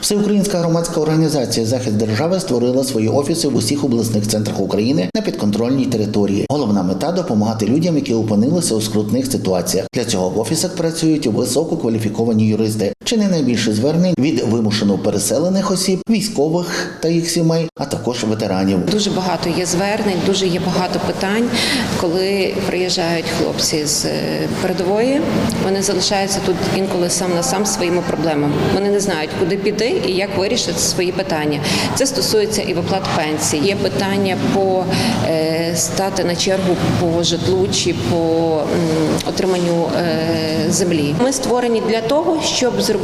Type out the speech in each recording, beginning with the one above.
Всеукраїнська громадська організація Захист держави створила свої офіси в усіх обласних центрах України на підконтрольній території. Головна мета допомагати людям, які опинилися у скрутних ситуаціях. Для цього в офісах працюють висококваліфіковані юристи. Чи не найбільше звернень від вимушено переселених осіб, військових та їх сімей, а також ветеранів. Дуже багато є звернень, дуже є багато питань, коли приїжджають хлопці з е, передової. Вони залишаються тут інколи сам на сам своїми проблемами. Вони не знають, куди піти і як вирішити свої питання. Це стосується і виплат пенсій. Є питання по е, стати на чергу по житлу чи по отриманню е, землі. Ми створені для того, щоб зробити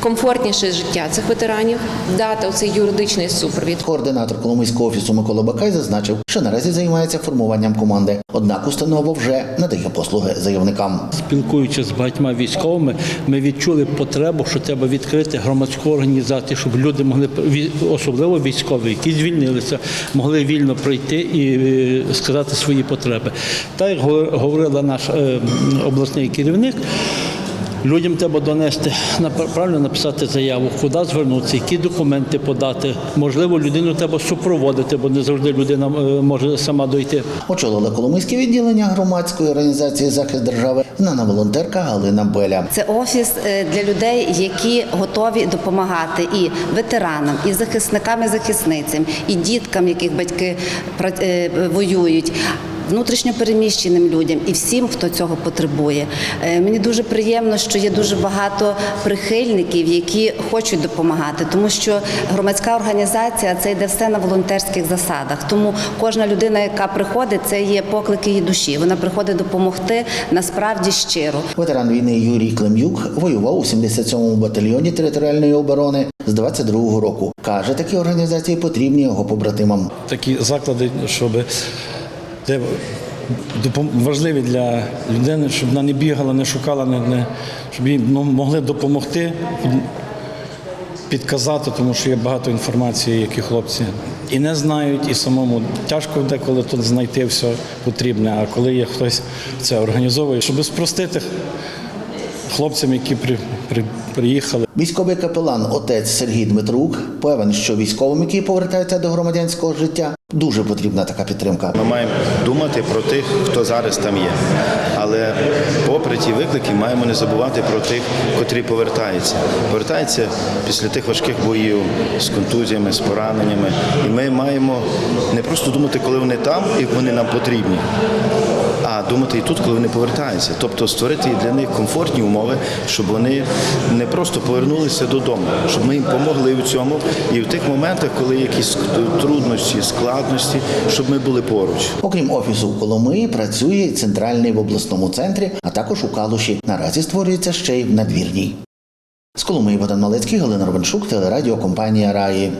комфортніше життя цих ветеранів, дати оцей юридичний супровід. Координатор Коломийського офісу Микола Бакай зазначив, що наразі займається формуванням команди. Однак установа вже надає послуги заявникам. Спілкуючись з багатьма військовими, ми відчули потребу, що треба відкрити громадську організацію, щоб люди могли особливо військові, які звільнилися, могли вільно прийти і е, сказати свої потреби. Так як го- говорила наш е, обласний керівник. Людям треба донести правильно написати заяву, куди звернутися, які документи подати. Можливо, людину треба супроводити, бо не завжди людина е, може сама дойти. Очолила Коломийське відділення громадської організації захист держави знана волонтерка Галина Беля. Це офіс е, для людей, які готові допомагати і ветеранам, і захисникам, і захисницям, і діткам, яких батьки е, воюють. Внутрішньо переміщеним людям і всім, хто цього потребує. Е, Мені дуже приємно, що є дуже багато прихильників, які хочуть допомагати, тому що громадська організація це йде все на волонтерських засадах. Тому кожна людина, яка приходить, це є поклик її душі. Вона приходить допомогти насправді щиро. Ветеран війни Юрій Клим'юк воював у 77-му батальйоні територіальної оборони з 22-го року. Каже, такі організації потрібні його побратимам. такі заклади, щоб де важливі для людини, щоб вона не бігала, не шукала, не, не, щоб їй ну, могли допомогти, підказати, тому що є багато інформації, які хлопці і не знають, і самому тяжко деколи тут знайти все потрібне. А коли є хтось це організовує, щоб спростити хлопцям, які при, при, приїхали. Військовий капелан отець Сергій Дмитрук певен, що військовим, які повертаються до громадянського життя, дуже потрібна така підтримка. Ми маємо думати про тих, хто зараз там є. Але попри ті виклики, маємо не забувати про тих, котрі повертаються. Повертаються після тих важких боїв з контузіями, з пораненнями. І ми маємо не просто думати, коли вони там і вони нам потрібні. А думати і тут, коли вони повертаються, тобто створити для них комфортні умови, щоб вони не просто повернулися додому, щоб ми їм допомогли в цьому і в тих моментах, коли якісь труднощі, складності, щоб ми були поруч. Окрім офісу в Коломиї, працює центральний в обласному центрі, а також у Калуші. Наразі створюється ще й в надвірній. З Коломиї Богдан Малецький, Галина Робеншук, телерадіокомпанія Раї.